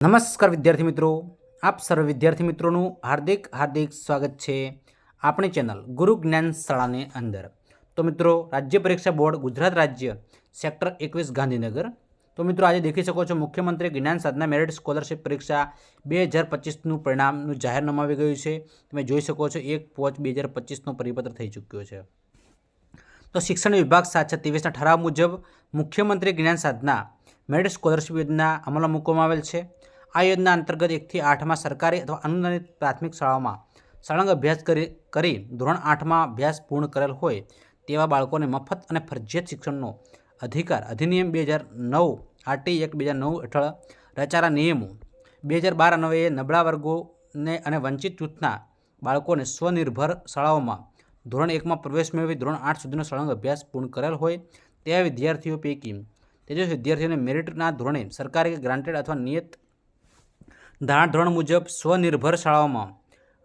નમસ્કાર વિદ્યાર્થી મિત્રો. આપ સર્વ વિદ્યાર્થી મિત્રોનું હાર્દિક હાર્દિક સ્વાગત છે આપણી ચેનલ ગુરુ જ્ઞાન શાળાની અંદર. તો મિત્રો, રાજ્ય પરીક્ષા બોર્ડ, ગુજરાત રાજ્ય, સેક્ટર એકવીસ ગાંધીનગર. તો મિત્રો, આજે દેખી શકો છો મુખ્યમંત્રી જ્ઞાન સાધના મેરિટ સ્કોલરશિપ પરીક્ષા બે હજાર પચીસનું પરિણામનું જાહેરનામું આવી ગયું છે. તમે જોઈ શકો છો, એક પોચ બે હજાર પચીસનો પરિપત્ર થઈ ચૂક્યો છે. તો શિક્ષણ વિભાગ સાત છ ત્રેવીસના ઠરાવ મુજબ મુખ્યમંત્રી જ્ઞાન સાધના મેરિટ સ્કોલરશિપ યોજના અમલમાં મૂકવામાં આવેલ છે. આ યોજના અંતર્ગત એકથી આઠમાં સરકારી અથવા અનુદાનિત પ્રાથમિક શાળાઓમાં સળંગ અભ્યાસ કરી ધોરણ આઠમાં અભ્યાસ પૂર્ણ કરેલ હોય તેવા બાળકોને મફત અને ફરજિયાત શિક્ષણનો અધિકાર અધિનિયમ બે હજાર નવ, આરટી એક બે હજાર નવ હેઠળ રચાયેલા નિયમો બે હજાર બાર અન્વયે નબળા વર્ગોને અને વંચિત જૂથના બાળકોને સ્વનિર્ભર શાળાઓમાં ધોરણ એકમાં પ્રવેશ મેળવી ધોરણ આઠ સુધીનો સળંગ અભ્યાસ પૂર્ણ કરેલ હોય તેવા વિદ્યાર્થીઓ પૈકી તેજસ વિદ્યાર્થીઓને મેરિટના ધોરણે સરકારી ગ્રાન્ટેડ અથવા નિયત ધારણા ધોરણ મુજબ સ્વનિર્ભર શાળાઓમાં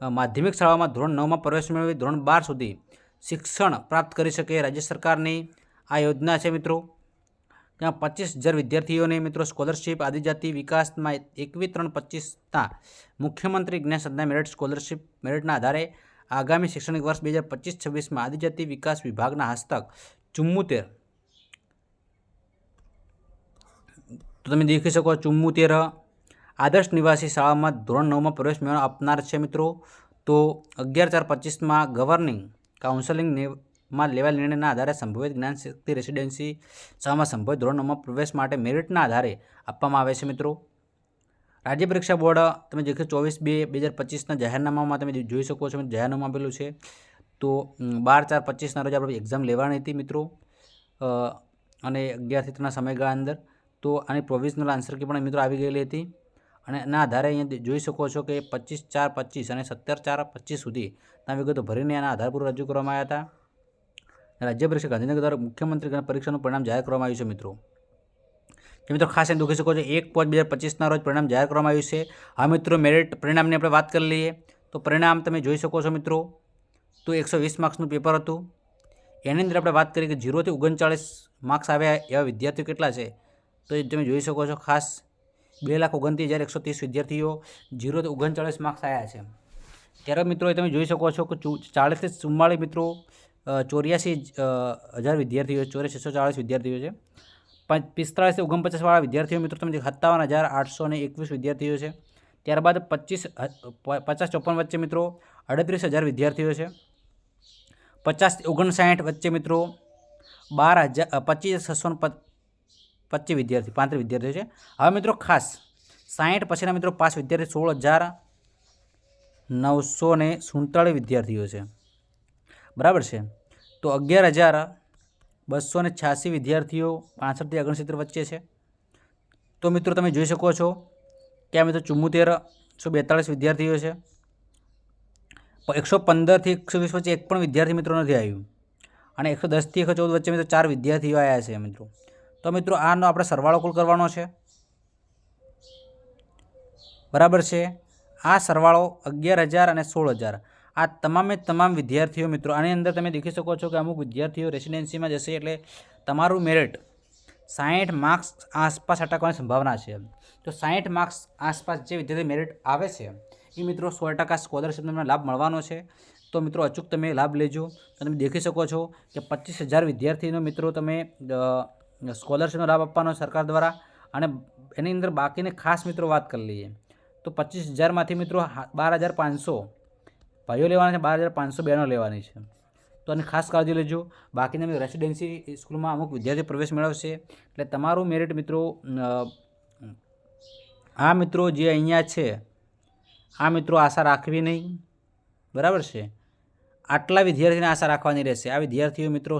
માધ્યમિક શાળાઓમાં ધોરણ નવમાં પ્રવેશ મેળવી ધોરણ બાર સુધી શિક્ષણ પ્રાપ્ત કરી શકે રાજ્ય સરકારની આ યોજના છે મિત્રો. ત્યાં પચીસ હજાર વિદ્યાર્થીઓને મિત્રો સ્કોલરશિપ, આદિજાતિ વિકાસમાં એકવીસ ત્રણ પચીસના મુખ્યમંત્રી જ્ઞાન સદના મેરિટ સ્કોલરશિપ મેરિટના આધારે આગામી શૈક્ષણિક વર્ષ બે હજાર પચીસ છવ્વીસમાં આદિજાતિ વિકાસ વિભાગના હસ્તક ચુમ્મોતેર. તો તમે દેખી શકો ચુમ્મોતેર આદર્શ નિવાસી શાળામાં ધોરણ નવમાં પ્રવેશ મેળવવા આપનાર છે મિત્રો. તો અગિયાર ચાર પચીસમાં ગવર્નિંગ કાઉન્સેલિંગમાં લેવાયેલ નિર્ણયના આધારે સંભવિત જ્ઞાન શક્તિ રેસિડેન્સી શાળામાં સંભવિત ધોરણ નવમાં પ્રવેશ માટે મેરિટના આધારે આપવામાં આવે છે મિત્રો. રાજ્ય પરીક્ષા બોર્ડ, તમે જે ચોવીસ બે બે હજાર પચીસના જાહેરનામામાં તમે જોઈ શકો છો જાહેરનામા આપેલું છે. તો બાર ચાર પચીસના રોજ આપણે એક્ઝામ લેવાની હતી મિત્રો. અને અગિયારથી ત્રણના સમયગાળા અંદર. તો આની પ્રોવિઝનલ આન્સર કી પણ મિત્રો આવી ગયેલી હતી. અને એના આધારે અહીંયા જોઈ શકો છો કે પચીસ ચાર પચીસ અને સત્તર ચાર પચીસ સુધી આ વિગતો ભરીને આના આધાર પૂર્વ રજૂ કરવામાં આવ્યા હતા. રાજ્ય પરીક્ષા ગાંધીનગર દ્વારા મુખ્યમંત્રી ગણ પરીક્ષાનું પરિણામ જાહેર કરવામાં આવ્યું છે, મિત્રો. જે મિત્રો, ખાસ એમ દુખી શકો છો, એક પાંચ બે હજાર પચીસના રોજ પરિણામ જાહેર કરવામાં આવ્યું છે. આ મિત્રો મેરિટ પરિણામની આપણે વાત કરી લઈએ. તો પરિણામ તમે જોઈ શકો છો, મિત્રો. તો એકસો વીસ માર્ક્સનું પેપર હતું. એની અંદર આપણે વાત કરીએ કે ઝીરોથી ઓગણચાળીસ માર્ક્સ આવ્યા એવા વિદ્યાર્થીઓ કેટલા છે? તો એ તમે જોઈ શકો છો, ખાસ બે લાખ ઓગણત્રીસ હજાર એકસો ત્રીસ વિદ્યાર્થીઓ જીરોથી ઓગણચાળીસ માર્ક્સ આવ્યા છે. ત્યારે મિત્રો તમે જોઈ શકો છો કે ચાળીસથી ચુમ્માળીસ મિત્રો ચોર્યાસી હજાર વિદ્યાર્થીઓ ચોર્યાસી, છસો ચાળીસ વિદ્યાર્થીઓ છે. પિસ્તાળીસથી ઓગણપચાસવાળા વિદ્યાર્થીઓ મિત્રો તમે સત્તાવન હજાર આઠસો ને એકવીસ વિદ્યાર્થીઓ છે. ત્યારબાદ પચીસ પચાસ ચોપન વચ્ચે મિત્રો અડત્રીસ હજાર વિદ્યાર્થીઓ છે. પચાસથી ઓગણસાઠ વચ્ચે મિત્રો બાર હજાર પચીસ છસો પચીસ વિદ્યાર્થી, પાંત્રીસ વિદ્યાર્થીઓ છે. હવે મિત્રો ખાસ સાહીઠ પછીના મિત્રો પાંચ વિદ્યાર્થી, સોળ હજાર નવસો ને સુડતાળીસ વિદ્યાર્થીઓ છે. બરાબર છે? તો અગિયાર હજાર બસો ને છ્યાસી વિદ્યાર્થીઓ પાંસઠથી ઓગણસિત્તેર વચ્ચે છે. તો મિત્રો તમે જોઈ શકો છો કે આ મિત્રો ચુમ્મોતેરસો બેતાળીસ વિદ્યાર્થીઓ છે. એકસો પંદરથી એકસો વીસ વચ્ચે એક પણ વિદ્યાર્થી મિત્રો નથી આવ્યું. અને એકસો દસથી એકસો ચૌદ વચ્ચે મિત્રો ચાર વિદ્યાર્થીઓ આવ્યા છે મિત્રો. તો મિત્રો આનો આપણે સરવાળો કુલ કરવાનો છે. બરાબર છે? આ સરવાળો અગિયાર હજાર અને સોળ હજાર. આ તમામે તમામ વિદ્યાર્થીઓ મિત્રો, આની અંદર તમે દેખી શકો છો કે અમુક વિદ્યાર્થીઓ રેસિડેન્સીમાં જશે એટલે તમારું મેરિટ સાહીઠ માર્ક્સ આસપાસ અટકવાની સંભાવના છે. તો સાહીઠ માર્ક્સ આસપાસ જે વિદ્યાર્થી મેરિટ આવે છે, એ મિત્રો સો ટકા સ્કોલરશિપ તમને લાભ મળવાનો છે. તો મિત્રો અચૂક તમે લાભ લેજો. તમે દેખી શકો છો કે પચીસ હજાર વિદ્યાર્થીનો મિત્રો તમે સ્કોલરશિપનો લાભ આપવાનો સરકાર દ્વારા અને એની અંદર બાકીની ખાસ મિત્રો વાત કરી લઈએ. તો પચીસ હજારમાંથી મિત્રો બાર હજાર પાંચસો ભાઈઓ લેવાના છે, બાર હજાર પાંચસો બહેનો લેવાની છે. તો આની ખાસ કાળજી લેજો. બાકીના મિત્રો રેસિડેન્સી સ્કૂલમાં અમુક વિદ્યાર્થી પ્રવેશ મેળવશે. એટલે તમારું મેરિટ મિત્રો આ મિત્રો જે અહીંયા છે, આ મિત્રો આશા રાખવી નહીં. બરાબર છે? આટલા વિદ્યાર્થીને આશા રાખવાની રહેશે. આ વિદ્યાર્થીઓ મિત્રો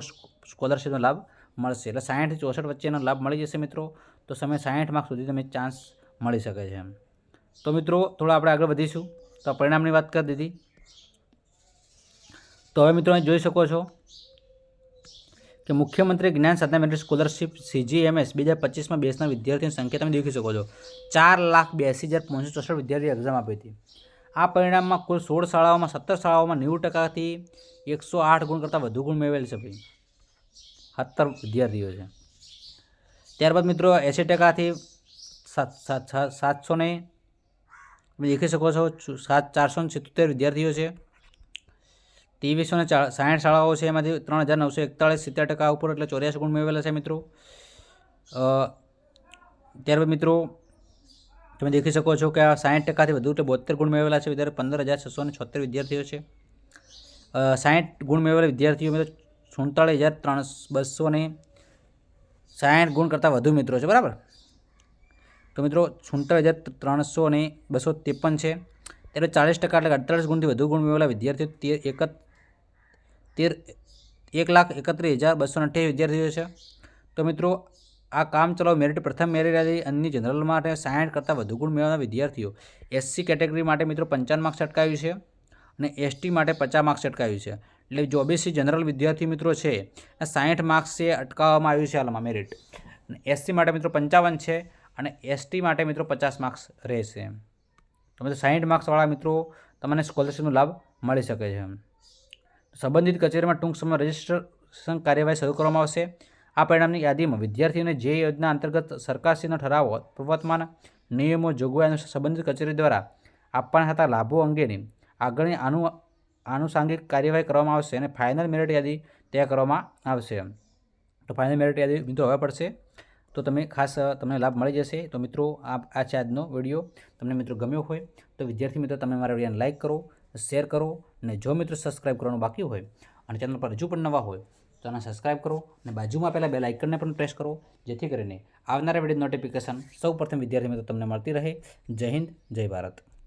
સ્કોલરશીપનો લાભ મળશે. એટલે સાહીઠ ચોસઠ વચ્ચેનો લાભ મળી જશે મિત્રો. તો તમે સાહીઠ માર્ક સુધી તમે ચાન્સ મળી શકે છે તો મિત્રો, થોડા આપણે આગળ વધીશું. તો પરિણામની વાત કરી દીધી. તો હવે મિત્રો જોઈ શકો છો કે મુખ્યમંત્રી જ્ઞાન સાધના મેરિટ સ્કોલરશીપ સીજીએમએસ બે હજાર પચીસમાં બેસના વિદ્યાર્થીઓની સંખ્યા તમે દેખી શકો છો. ચાર લાખ બ્યાસી હજાર પાંચસો ચોસઠ વિદ્યાર્થીઓ એક્ઝામ આપી હતી. આ પરિણામમાં કુલ સોળ શાળાઓમાં સત્તર શાળાઓમાં નેવું ટકાથી એકસો આઠ ગુણ કરતાં વધુ ગુણ મેળવેલ છે સત્તર વિદ્યાર્થીઓ છે. ત્યારબાદ મિત્રો એંસી ટકાથી સાત સાત સાત, સાતસો ને તમે દેખી શકો છો સાત, ચારસો ને સિત્તોતેર વિદ્યાર્થીઓ છે. ત્રેવીસો ને સાઠ શાળાઓ છે, એમાંથી ત્રણ હજાર નવસો એકતાળીસ સિત્તેર ટકા ઉપર એટલે ચોર્યાસી ગુણ મેળવેલા છે મિત્રો. ત્યારબાદ મિત્રો તમે દેખી શકો છો કે આ સાઠ ટકાથી વધુ એટલે બોતેર ગુણ મેળવેલા છે વિદ્યાર્થી પંદર હજાર છસો ને છોતેર વિદ્યાર્થીઓ છે. સાઠ ગુણ મેળવેલા વિદ્યાર્થીઓ મિત્રો સુડતાળીસ હજાર ત્રણ બસો ને સાઠ ગુણ કરતાં વધુ મિત્રો છે, બરાબર? તો મિત્રો સુડતાળીસ હજાર ત્રણસો ને બસો ત્રેપન છે. ત્યારે ચાલીસ ટકા એટલે અડતાલીસ ગુણથી વધુ ગુણ મેળવેલા વિદ્યાર્થીઓ તેર એકત, તેર એક લાખ એકત્રીસ હજાર બસો અઠ્યાવીસ વિદ્યાર્થીઓ છે. તો મિત્રો આ કામ ચલાવ મેરિટ પ્રથમ મેરિટ યાદી અન્ય જનરલ માટે સાઠ કરતાં વધુ ગુણ મેળવનાર વિદ્યાર્થીઓ એસસી કેટેગરી માટે મિત્રો પંચાવન માર્ક્સ અટકાવ્યું છે અને એસટી માટે પચાસ માર્ક્સ અટકાવ્યું છે. એટલે જે ઓબીસી જનરલ વિદ્યાર્થી મિત્રો છે એ સાઠ માર્ક્સ છે અટકાવવામાં આવ્યું છે હાલમાં મેરિટ અને એસસી માટે મિત્રો પંચાવન છે અને એસટી માટે મિત્રો પચાસ માર્ક્સ રહેશે. તો મિત્રો સાઠ માર્ક્સવાળા મિત્રો તમને સ્કોલરશીપનો લાભ મળી શકે છે. સંબંધિત કચેરીમાં ટૂંક સમયમાં રજિસ્ટ્રેશન કાર્યવાહી શરૂ કરવામાં આવશે. આ પરિણામની યાદીમાં વિદ્યાર્થીઓને જે યોજના અંતર્ગત સરકારશ્રીનો ઠરાવો પ્રવર્તમાન નિયમો જોગવાઈ અનુસાર સંબંધિત કચેરી દ્વારા આપવાના થતા લાભો અંગેની આગળની આનુ આનુષાંગિક કાર્યવાહી કરવામાં આવશે અને ફાઇનલ મેરિટ યાદી તૈયાર કરવામાં આવશે. તો ફાઇનલ મેરિટ યાદી મિત્રો હવે પડશે. તો તમે ખાસ તમને લાભ મળી જશે. તો મિત્રો આ આ છે આજનો વીડિયો. તમને મિત્રો ગમ્યો હોય, તો વિદ્યાર્થી મિત્રો, તમે મારા વિડીયોને લાઇક કરો શેર કરો, અને જો મિત્રો સબસ્ક્રાઇબ કરવાનું બાકી હોય, અને ચેનલ પર હજુ પણ નવા હોય, તો આને સબસ્ક્રાઇબ કરો, અને બાજુમાં પહેલાં બે આઇકનને પણ પ્રેસ કરો, જેથી કરીને આવનારા વીડિયો નોટિફિકેશન સૌ પ્રથમ વિદ્યાર્થી મિત્રો તમને મળતી રહે. જય હિન્દ, જય ભારત.